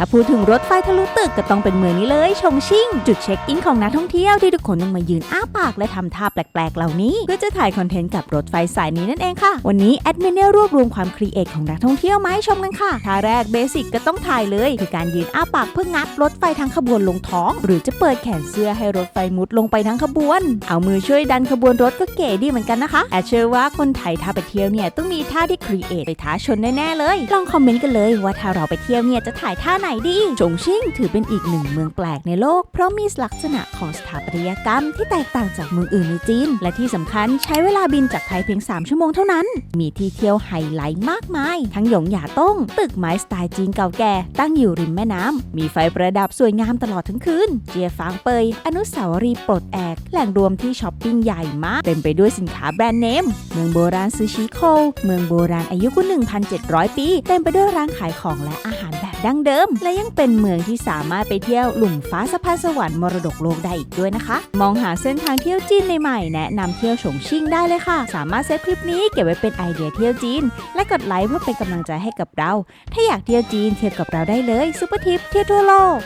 ถ้าพูดถึงรถไฟทะลุตึกก็ต้องเป็นเมืองนี้เลยชงชิ่ง จุดเช็คอินของนักท่องเที่ยวที่ทุกคนต้องมายืนอ้าปากและทำท่าแปลกๆ เหล่านี้ เพื่อจะถ่ายคอนเทนต์กับรถไฟสายนี้นั่นเองค่ะ วันนี้แอดมินได้รวบรวมความครีเอทของนักท่องเที่ยวมาให้ชมกันค่ะท่าแรกเบสิกก็ต้องถ่ายเลย คือการยืนอ้าปากเพื่องัดรถไฟทั้งขบวนลงท้อง หรือจะเปิดแขนเสื้อให้รถไฟมุดลงไปทั้งขบวน เอามือช่วยดันขบวนรถก็เก๋ดีเหมือนกันนะคะแอดเชื่อว่าคนไทยถ้าไปเที่ยวเนี่ยต้องมีท่าที่ครีเอทไปท้าชนแน่ๆเลย ลองคอมเมนต์กันเลยว่าถ้าเราไปเที่ยวเนี่ยจะถ่ายท่าไหนดีชงชิ่งถือเป็นอีกหนึ่งเมืองแปลกในโลก เพราะมีลักษณะของสถาปัตยกรรมที่แตกต่างจากเมืองอื่นในจีน และที่สำคัญใช้เวลาบินจากไทยเพียง 3 ชั่วโมงเท่านั้น มีที่เที่ยวไฮไลท์มากมาย ทั้งหยงหยาต้ง ตึกไม้สไตล์จีนเก่าแก่ ตั้งอยู่ริมแม่น้ำมีไฟประดับสวยงามตลอดทั้งคืน เจียฟางเปย อนุสาวรีย์ปลดแอก แหล่งรวมที่ช้อปปิ้งใหญ่มากเต็มไปด้วยสินค้าแบรนด์เนม เมืองโบราณซูชิโค เมืองโบราณอายุกว่า1,700 ปี เต็มไปด้วยร้านขายของและอาหาร ดั้งเดิม และยังเป็นเมืองที่สามารถไปเที่ยวหลุมฟ้าสะพานสวรรค์มรดกโลกได้อีกด้วยนะคะ มองหาเส้นทางเที่ยวจีนใหม่ๆแนะนำเที่ยวฉงชิ่งได้เลยค่ะ สามารถเซฟคลิปนี้เก็บไว้เป็นไอเดียเที่ยวจีน และกดไลค์เพื่อเป็นกำลังใจให้กับเรา ถ้าอยากเที่ยวจีนเที่ยวกับเราได้เลยซุปเปอร์ทิปเที่ยวทั่วโลก